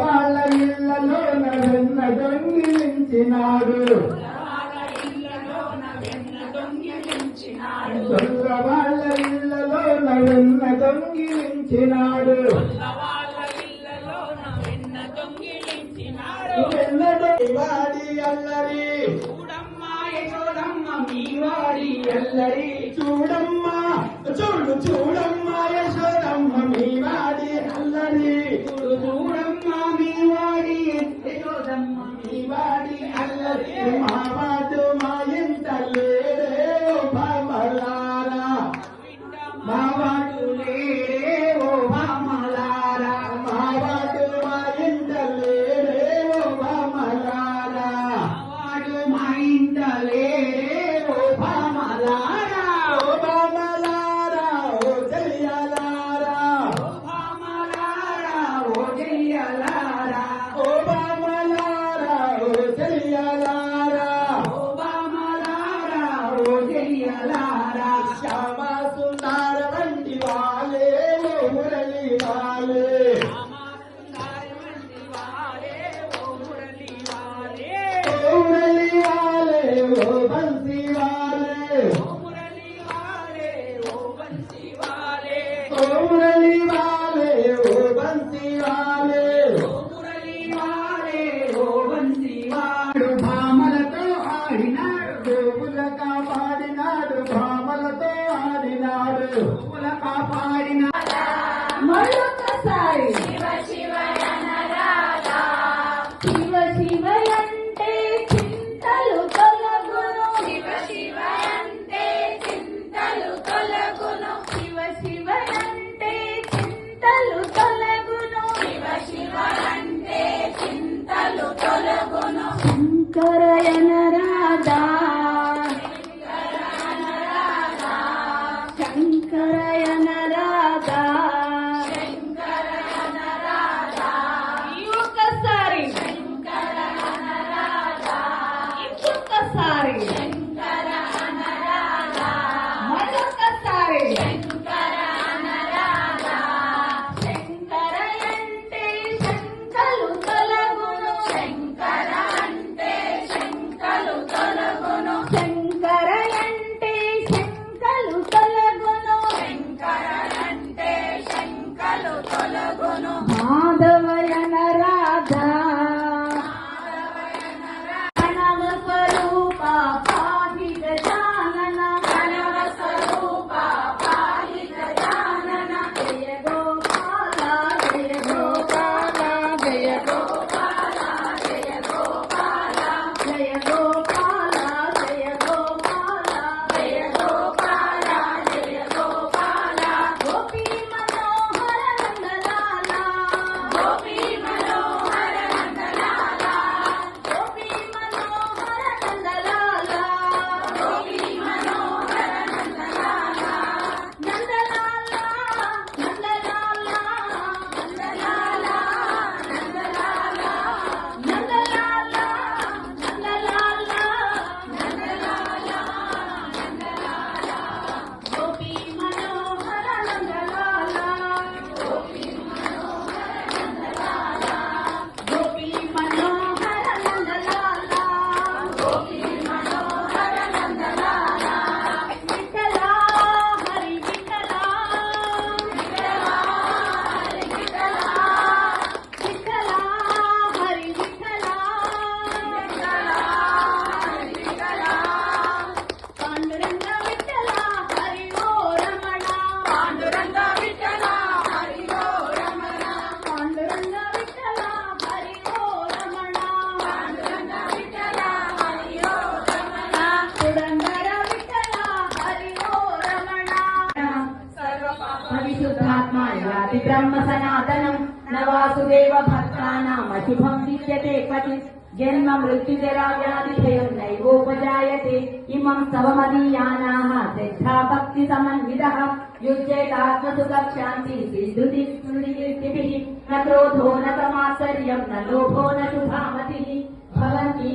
వాళ్ళ ఇళ్ళలో వెన్న దొంగిలించినాడు వాళ్ళ ఇళ్ళలో వెన్న దొంగిలించినాడు వాడి అల్లరి చూడమ్మ చూడమ్మ మీ వాడి అల్లరి చూడమ్మ. தன்மணி வாடி அல்லது மகா పువ్వుల కాపాడిన మరొకసారి. శివ శివ శివ శివ అంటే చింతలు తొలగును. శివ శివ అంటే చింతలు తొలగును. శివ శివ అంటే చింతలు తొలగును. శివ శివ అంటే చింతలు తొలగును. శంకరయనరా Lord. నాతి బ్రహ్మ సనాతనం నవాసుదేవ భక్తానామశుభం విద్యతే పతి జన్మ మృత్యుజరా వ్యాధిభయం నైవోపజాయతే ఇమం తవ శ్రద్ధా భక్తి శ్రీధృతి न क्रोधो न तमात्सर्यं भवन्ति